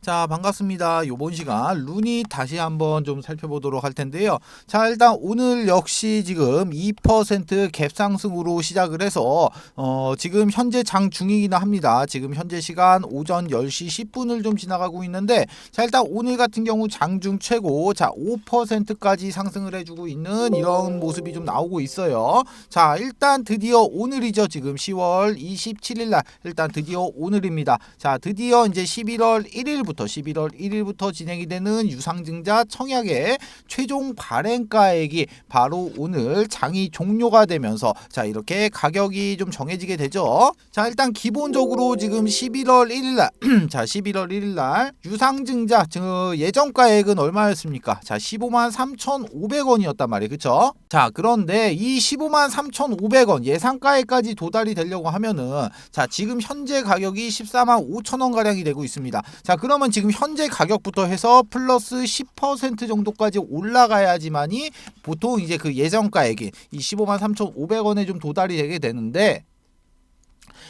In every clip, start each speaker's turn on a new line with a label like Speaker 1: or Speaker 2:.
Speaker 1: 자 반갑습니다. 요번 시간 루니 다시 한번 좀 살펴보도록 할 텐데요. 자 일단 오늘 역시 지금 2%갭 상승으로 시작을 해서 어 지금 현재 장 중이긴 합니다. 지금 현재 시간 오전 10시 10분을 좀 지나가고 있는데 자 일단 오늘 같은 경우 장중 최고 자 5%까지 상승을 해 주고 있는 이런 모습이 좀 나오고 있어요. 자 일단 드디어 오늘이죠. 지금 10월 27일 날 일단 드디어 오늘입니다. 자 드디어 이제 11월 1일부터 11월 1일부터 진행이 되는 유상증자 청약의 최종 발행가액이 바로 오늘 장이 종료가 되면서 자 이렇게 가격이 좀 정해지게 되죠. 자 일단 기본적으로 지금 11월 1일 날 자 11월 1일 날 유상증자 저 예정가액은 얼마였습니까? 자 15만 3,500원이었단 말이에요. 그쵸? 자 그런데 이 15만 3,500원 예상가액까지 도달이 되려고 하면은 자 지금 현재 가격이 14만 5천 원 가량이 되고 있습니다. 자 그 러면 지금 현재 가격부터 해서 플러스 10% 정도까지 올라가야지만이 보통 이제 그 예정가액이 이 15만 3,500원에 좀 도달이 되게 되는데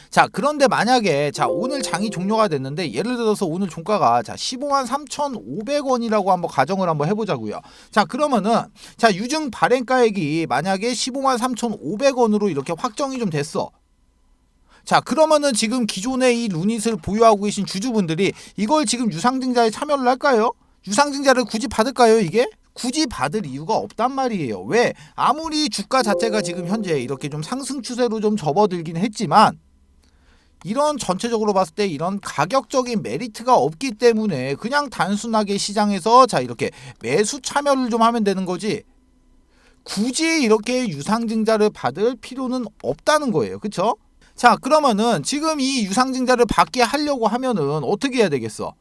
Speaker 1: 자 그런데 만약에 자 오늘 장이 종료가 됐는데 예를 들어서 오늘 종가가 자 15만 3,500원이라고 한번 가정을 한번 해보자고요. 자 그러면은 자 유증 발행가액이 만약에 15만 3,500원으로 이렇게 확정이 좀 됐어. 자 그러면은 지금 기존에 이 루닛을 보유하고 계신 주주분들이 이걸 지금 유상증자에 참여를 할까요? 유상증자를 굳이 받을까요 이게? 굳이 받을 이유가 없단 말이에요. 왜? 아무리 주가 자체가 지금 현재 이렇게 좀 상승 추세로 좀 접어들긴 했지만 이런 전체적으로 봤을 때 이런 가격적인 메리트가 없기 때문에 그냥 단순하게 시장에서 자 이렇게 매수 참여를 좀 하면 되는 거지 굳이 이렇게 유상증자를 받을 필요는 없다는 거예요. 그쵸? 자 그러면은 지금 이 유상증자를 받게 하려고 하면은 어떻게 해야 되겠어?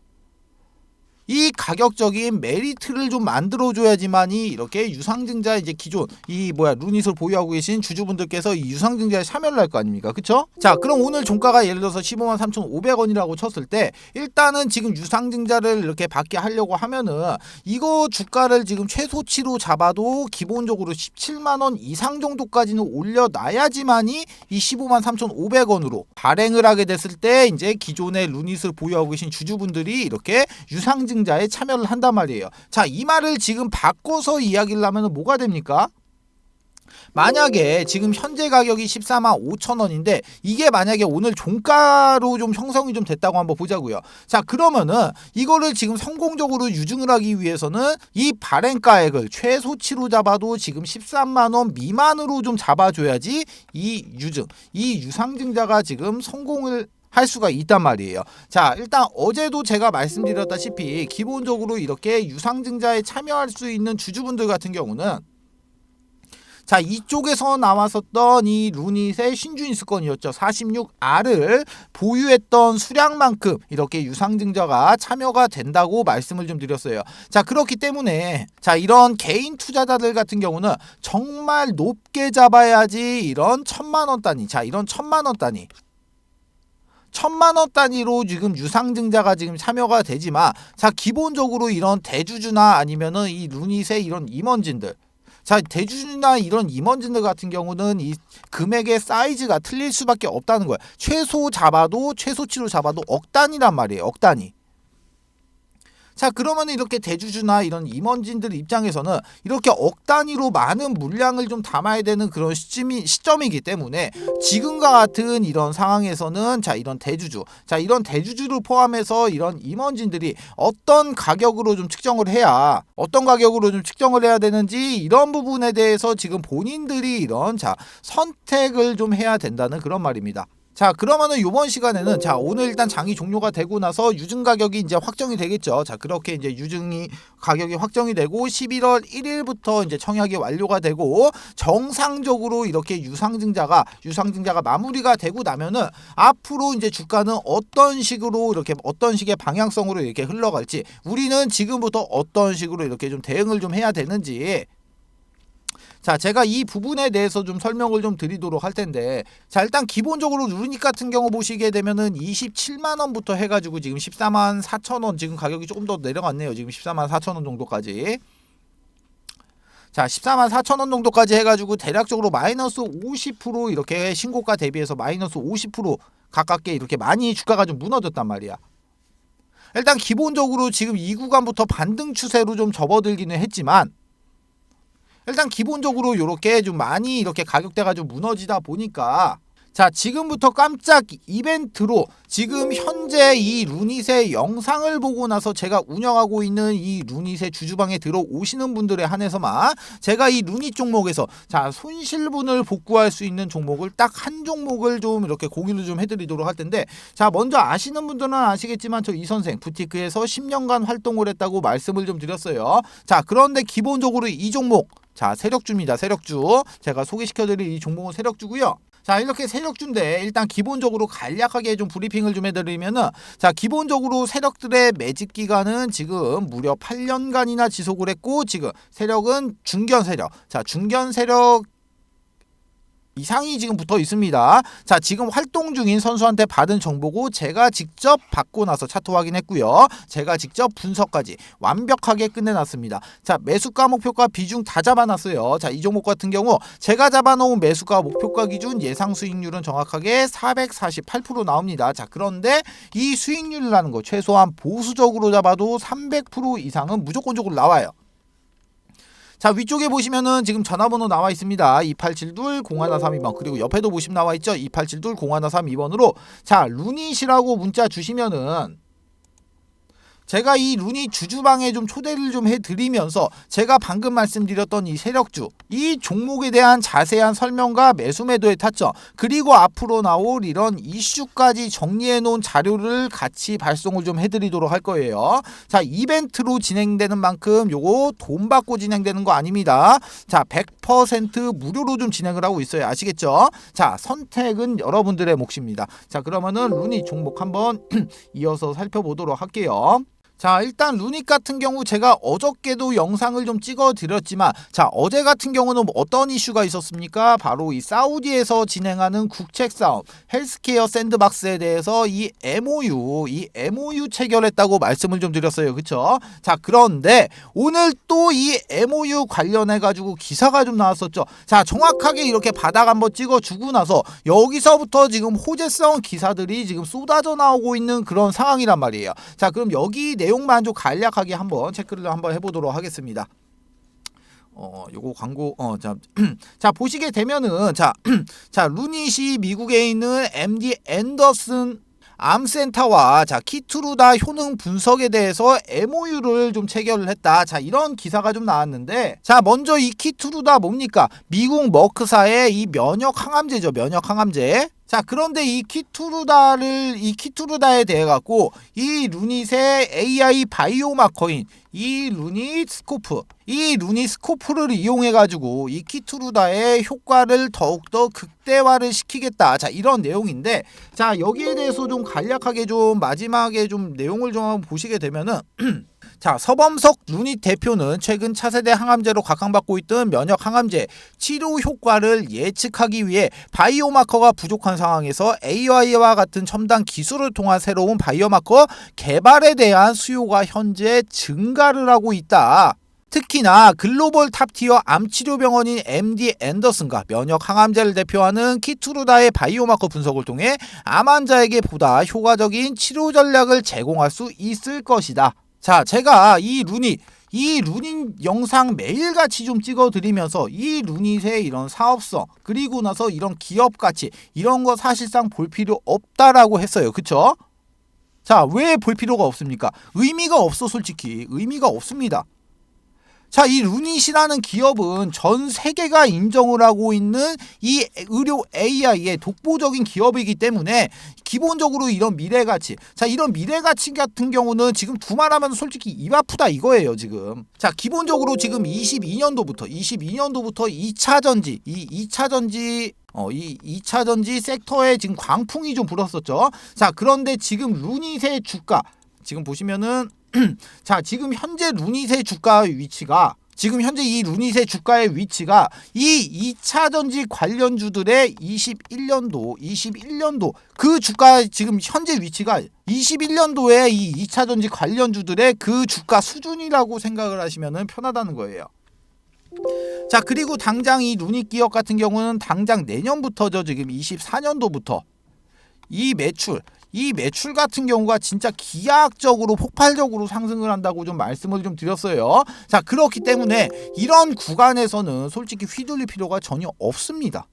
Speaker 1: 이 가격적인 메리트를 좀 만들어줘야지만이 이렇게 유상증자 이제 기존 이 뭐야 루닛을 보유하고 계신 주주분들께서 이 유상증자에 참여를 할 거 아닙니까 그쵸? 자 그럼 오늘 종가가 예를 들어서 15만 3,500원이라고 쳤을 때 일단은 지금 유상증자를 이렇게 받게 하려고 하면은 이거 주가를 지금 최소치로 잡아도 기본적으로 17만 원 이상 정도까지는 올려놔야지만이 이 15만 3,500원으로 발행을 하게 됐을 때 이제 기존의 루닛을 보유하고 계신 주주분들이 이렇게 유상증 자에 참여를 한단 말이에요. 자, 이 말을 지금 바꿔서 이야기를 하면 뭐가 됩니까? 만약에 지금 현재 가격이 14만 5천 원인데 이게 만약에 오늘 종가로 좀 형성이 좀 됐다고 한번 보자고요. 자 그러면은 이거를 지금 성공적으로 유증을 하기 위해서는 이 발행가액을 최소치로 잡아도 지금 13만 원 미만으로 좀 잡아줘야지 이 유증, 이 유상증자가 지금 성공을 할 수가 있단 말이에요. 자, 일단 어제도 제가 말씀드렸다시피 기본적으로 이렇게 유상증자에 참여할 수 있는 주주분들 같은 경우는 자 이쪽에서 나왔었던 이 루닛의 신주인수권이었죠 46R을 보유했던 수량만큼 이렇게 유상증자가 참여가 된다고 말씀을 좀 드렸어요 자 그렇기 때문에 자 이런 개인 투자자들 같은 경우는 정말 높게 잡아야지 이런 천만 원 단위 자 이런 천만 원 단위 천만 원 단위로 지금 유상증자가 지금 참여가 되지만 자 기본적으로 이런 대주주나 아니면은 이 루닛의 이런 임원진들 자 대주주나 이런 임원진들 같은 경우는 이 금액의 사이즈가 틀릴 수밖에 없다는 거야 최소 잡아도 최소치로 잡아도 억 단위란 말이에요 억 단위 자 그러면 이렇게 대주주나 이런 임원진들 입장에서는 이렇게 억 단위로 많은 물량을 좀 담아야 되는 그런 시점이, 시점이기 때문에 지금과 같은 이런 상황에서는 자 이런 대주주 자 이런 대주주를 포함해서 이런 임원진들이 어떤 가격으로 좀 측정을 해야 어떤 가격으로 좀 측정을 해야 되는지 이런 부분에 대해서 지금 본인들이 이런 자 선택을 좀 해야 된다는 그런 말입니다. 자 그러면은 이번 시간에는 자 오늘 일단 장이 종료가 되고 나서 유증 가격이 이제 확정이 되겠죠. 자 그렇게 이제 유증이 가격이 확정이 되고 11월 1일부터 이제 청약이 완료가 되고 정상적으로 이렇게 유상증자가 유상증자가 마무리가 되고 나면은 앞으로 이제 주가는 어떤 식으로 이렇게 어떤 식의 방향성으로 이렇게 흘러갈지 우리는 지금부터 어떤 식으로 이렇게 좀 대응을 좀 해야 되는지 자, 제가 이 부분에 대해서 좀 설명을 좀 드리도록 할 텐데, 자, 일단 기본적으로 루닉 같은 경우 보시게 되면은 27만 원부터 해가지고 지금 14만 4천 원 지금 가격이 조금 더 내려갔네요. 지금 14만 4천 원 정도까지. 자, 14만 4천 원 정도까지 해가지고 대략적으로 마이너스 50% 이렇게 신고가 대비해서 마이너스 50% 가깝게 이렇게 많이 주가가 좀 무너졌단 말이야. 일단 기본적으로 지금 이 구간부터 반등 추세로 좀 접어들기는 했지만 일단 기본적으로 이렇게 좀 많이 이렇게 가격대가 좀 무너지다 보니까 자 지금부터 깜짝 이벤트로 지금 현재 이 루닛의 영상을 보고 나서 제가 운영하고 있는 이 루닛의 주주방에 들어오시는 분들에 한해서만 제가 이 루닛 종목에서 자 손실분을 복구할 수 있는 종목을 딱 한 종목을 좀 이렇게 공유를 좀 해드리도록 할 텐데 자 먼저 아시는 분들은 아시겠지만 저 이 선생 부티크에서 10년간 활동을 했다고 말씀을 좀 드렸어요. 자 그런데 기본적으로 이 종목 자 세력주입니다. 세력주. 제가 소개시켜드릴 이 종목은 세력주고요. 자 이렇게 세력주인데 일단 기본적으로 간략하게 좀 브리핑을 좀 해드리면은 자 기본적으로 세력들의 매집 기간은 지금 무려 8년간이나 지속을 했고 지금 세력은 중견 세력. 자 중견 세력 이상이 지금 붙어 있습니다. 자, 지금 활동 중인 선수한테 받은 정보고 제가 직접 받고 나서 차트 확인했고요. 제가 직접 분석까지 완벽하게 끝내놨습니다. 자, 매수가 목표가 비중 다 잡아놨어요. 자, 이 종목 같은 경우 제가 잡아놓은 매수가 목표가 기준 예상 수익률은 정확하게 448% 나옵니다. 자, 그런데 이 수익률이라는 거 최소한 보수적으로 잡아도 300% 이상은 무조건적으로 나와요. 자 위쪽에 보시면은 지금 전화번호 나와 있습니다. 2872 0132번. 그리고 옆에도 보시면 나와 있죠. 2872 0132번으로. 자 루닛이라고 문자 주시면은 제가 이 루니 주주방에 좀 초대를 좀 해드리면서 제가 방금 말씀드렸던 이 세력주 이 종목에 대한 자세한 설명과 매수 매도의 타점 그리고 앞으로 나올 이런 이슈까지 정리해 놓은 자료를 같이 발송을 좀 해드리도록 할 거예요. 자 이벤트로 진행되는 만큼 요거 돈 받고 진행되는 거 아닙니다. 자 100% 무료로 좀 진행을 하고 있어요. 아시겠죠? 자 선택은 여러분들의 몫입니다. 자 그러면은 루니 종목 한번 이어서 살펴보도록 할게요. 자 일단 루닉 같은 경우 제가 어저께도 영상을 좀 찍어 드렸지만 자 어제 같은 경우는 뭐 어떤 이슈가 있었습니까? 바로 이 사우디에서 진행하는 국책 싸움 헬스케어 샌드박스에 대해서 이 MOU 이 MOU 체결했다고 말씀을 좀 드렸어요. 그쵸? 자 그런데 오늘 또 이 MOU 관련해 가지고 기사가 좀 나왔었죠. 자 정확하게 이렇게 바닥 한번 찍어 주고 나서 여기서부터 지금 호재성 기사들이 지금 쏟아져 나오고 있는 그런 상황이란 말이에요. 자 그럼 여기 내 내용만 좀 간략하게 한번 체크를 한번 해보도록 하겠습니다. 어, 요거 광고, 어, 자, 자, 보시게 되면은, 자, 자, 루닛이 미국에 있는 MD 앤더슨 암센터와 자 키투루다 효능 분석에 대해서 MOU를 좀 체결을 했다. 자 이런 기사가 좀 나왔는데 자 먼저 이 키투루다 뭡니까? 미국 머크사의 이 면역 항암제죠. 면역 항암제. 자 그런데 이 키투루다를 이 키투루다에 대해 갖고 이 루닛의 AI 바이오마커인 이 루닛 스코프 이 루닛 스코프를 이용해 가지고 이 키투루다의 효과를 더욱더 극대화를 시키겠다. 자 이런 내용인데 자 여기에 대해서 좀 간략하게 좀 마지막에 좀 내용을 좀 한번 보시게 되면은 자, 서범석 루닛 대표는 최근 차세대 항암제로 각광받고 있던 면역 항암제 치료 효과를 예측하기 위해 바이오마커가 부족한 상황에서 AI와 같은 첨단 기술을 통한 새로운 바이오마커 개발에 대한 수요가 현재 증가 를 하고 있다. 특히나 글로벌 탑티어 암치료 병원인 MD 앤더슨과 면역 항암제를 대표하는 키투르다의 바이오마커 분석을 통해 암 환자에게 보다 효과적인 치료 전략을 제공할 수 있을 것이다. 자, 제가 이 루닛 이 루닛 영상 매일같이 좀 찍어드리면서 이 루닛의 이런 사업성 그리고 나서 이런 기업 가치 이런 거 사실상 볼 필요 없다라고 했어요. 그쵸? 자, 왜 볼 필요가 없습니까? 의미가 없어 솔직히 의미가 없습니다. 자, 이 루닛이라는 기업은 전 세계가 인정을 하고 있는 이 의료 AI의 독보적인 기업이기 때문에 기본적으로 이런 미래 가치. 자, 이런 미래 가치 같은 경우는 지금 두말하면 솔직히 입 아프다 이거예요, 지금. 자, 기본적으로 지금 22년도부터 22년도부터 2차 전지, 이 2차 전지 어, 이 2차 전지 섹터에 지금 광풍이 좀 불었었죠. 자, 그런데 지금 루닛의 주가 지금 보시면은 자, 지금 현재 루닛의 주가 위치가 지금 현재 이 루닛의 주가의 위치가 이 2차 전지 관련주들의 21년도, 21년도 그 주가 지금 현재 위치가 21년도에 이 2차 전지 관련주들의 그 주가 수준이라고 생각을 하시면 편하다는 거예요. 자, 그리고 당장 이 루닛 기업 같은 경우는 당장 내년부터죠. 지금 24년도부터 이 매출 이 매출 같은 경우가 진짜 기하학적으로 폭발적으로 상승을 한다고 좀 말씀을 좀 드렸어요. 자, 그렇기 때문에 이런 구간에서는 솔직히 휘둘릴 필요가 전혀 없습니다.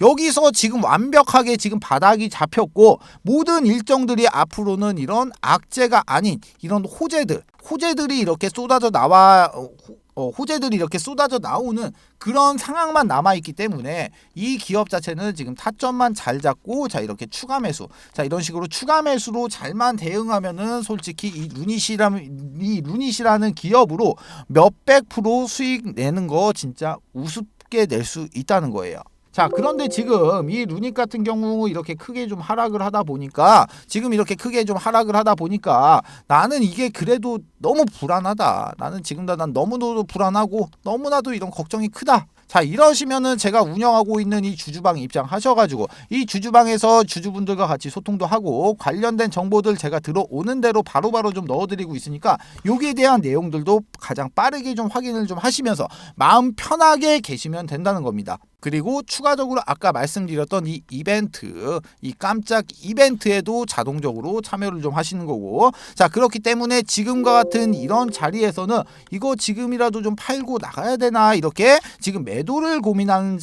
Speaker 1: 여기서 지금 완벽하게 지금 바닥이 잡혔고 모든 일정들이 앞으로는 이런 악재가 아닌 이런 호재들 호재들이 이렇게 쏟아져 나와 어, 호- 어, 호재들이 이렇게 쏟아져 나오는 그런 상황만 남아 있기 때문에 이 기업 자체는 지금 타점만 잘 잡고 자 이렇게 추가 매수 자 이런 식으로 추가 매수로 잘만 대응하면은 솔직히 이 루닛이라는 이 루닛이라는 기업으로 몇백 프로 수익 내는 거 진짜 우습게 낼 수 있다는 거예요. 자 그런데 지금 이 루닛 같은 경우 이렇게 크게 좀 하락을 하다 보니까 지금 이렇게 크게 좀 하락을 하다 보니까 나는 이게 그래도 너무 불안하다 나는 지금 다난 너무나도 불안하고 너무나도 이런 걱정이 크다 자 이러시면은 제가 운영하고 있는 이 주주방 입장하셔가지고 이 주주방에서 주주분들과 같이 소통도 하고 관련된 정보들 제가 들어오는 대로 바로바로 좀 넣어드리고 있으니까 여기에 대한 내용들도 가장 빠르게 좀 확인을 좀 하시면서 마음 편하게 계시면 된다는 겁니다. 그리고 추가적으로 아까 말씀드렸던 이 이벤트, 이 깜짝 이벤트에도 자동적으로 참여를 좀 하시는 거고, 자 그렇기 때문에 지금과 같은 이런 자리에서는 이거 지금이라도 좀 팔고 나가야 되나 이렇게 지금 매도를 고민하는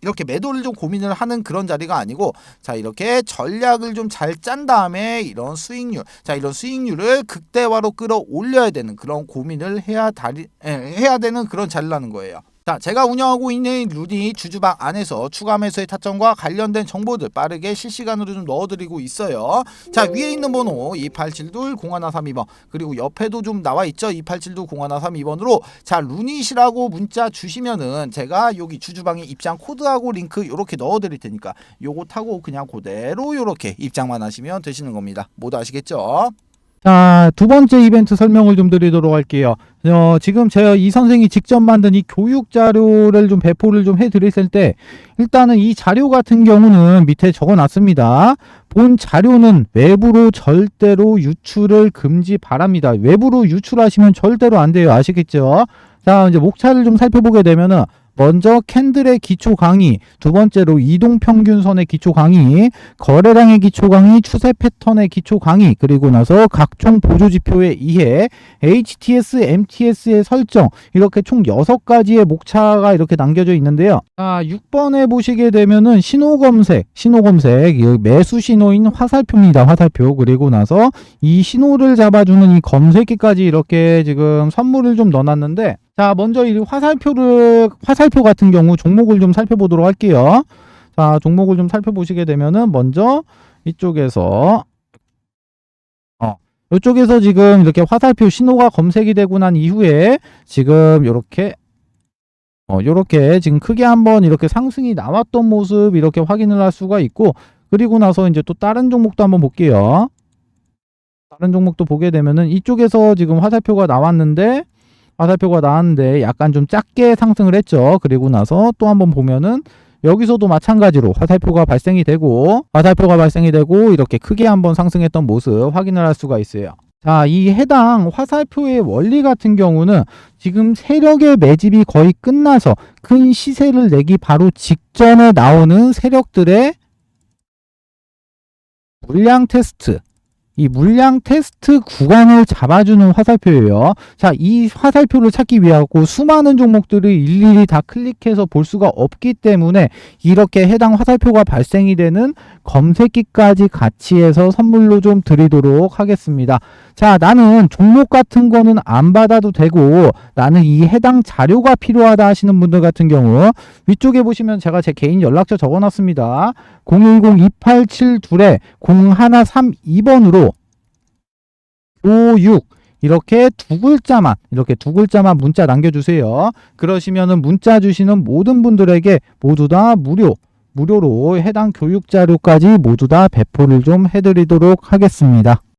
Speaker 1: 이렇게 매도를 좀 고민을 하는 그런 자리가 아니고 자 이렇게 전략을 좀 잘 짠 다음에 이런 수익률 자 이런 수익률을 극대화로 끌어올려야 되는 그런 고민을 해야 다리 예, 해야 되는 그런 자리라는 거예요. 자, 제가 운영하고 있는 루디 주주방 안에서 추가 매수의 타점과 관련된 정보들 빠르게 실시간으로 좀 넣어드리고 있어요. 자, 위에 있는 번호 2872-0132번 그리고 옆에도 좀 나와 있죠. 2872-0132번으로 자, 루닛이라고 문자 주시면은 제가 여기 주주방에 입장 코드하고 링크 이렇게 넣어드릴 테니까 요거 타고 그냥 그대로 이렇게 입장만 하시면 되시는 겁니다. 모두 아시겠죠?
Speaker 2: 자, 두 번째 이벤트 설명을 좀 드리도록 할게요. 어, 지금 제가 이 선생이 직접 만든 이 교육 자료를 좀 배포를 좀 해드렸을 때, 일단은 이 자료 같은 경우는 밑에 적어 놨습니다. 본 자료는 외부로 절대로 유출을 금지 바랍니다. 외부로 유출하시면 절대로 안 돼요. 아시겠죠? 자, 이제 목차를 좀 살펴보게 되면은, 먼저 캔들의 기초 강의, 두 번째로 이동 평균선의 기초 강의, 거래량의 기초 강의, 추세 패턴의 기초 강의, 그리고 나서 각종 보조 지표의 이해, HTS, MTS의 설정, 이렇게 총 6가지의 목차가 이렇게 남겨져 있는데요. 자, 6번에 보시게 되면은 신호 검색, 신호 검색, 이 매수 신호인 화살표입니다. 화살표. 그리고 나서 이 신호를 잡아주는 이 검색기까지 이렇게 지금 선물을 좀 넣어놨는데, 자, 먼저 이 화살표를, 화살표 같은 경우 종목을 좀 살펴보도록 할게요. 자, 종목을 좀 살펴보시게 되면은 먼저 이쪽에서 어, 이쪽에서 지금 이렇게 화살표 신호가 검색이 되고 난 이후에 지금 이렇게 어, 요렇게 지금 크게 한번 이렇게 상승이 나왔던 모습 이렇게 확인을 할 수가 있고 그리고 나서 이제 또 다른 종목도 한번 볼게요. 다른 종목도 보게 되면은 이쪽에서 지금 화살표가 나왔는데 화살표가 나왔는데 약간 좀 작게 상승을 했죠. 그리고 나서 또 한번 보면은 여기서도 마찬가지로 화살표가 발생이 되고 화살표가 발생이 되고 이렇게 크게 한번 상승했던 모습 확인을 할 수가 있어요. 자, 이 해당 화살표의 원리 같은 경우는 지금 세력의 매집이 거의 끝나서 큰 시세를 내기 바로 직전에 나오는 세력들의 물량 테스트 이 물량 테스트 구간을 잡아주는 화살표예요. 자, 이 화살표를 찾기 위하고 수많은 종목들을 일일이 다 클릭해서 볼 수가 없기 때문에 이렇게 해당 화살표가 발생이 되는 검색기까지 같이 해서 선물로 좀 드리도록 하겠습니다. 자, 나는 종목 같은 거는 안 받아도 되고 나는 이 해당 자료가 필요하다 하시는 분들 같은 경우 위쪽에 보시면 제가 제 개인 연락처 적어놨습니다. 010-287-0132번으로 교육 이렇게 두 글자만 이렇게 두 글자만 문자 남겨주세요. 그러시면은 문자 주시는 모든 분들에게 모두 다 무료 무료로 해당 교육 자료까지 모두 다 배포를 좀 해드리도록 하겠습니다.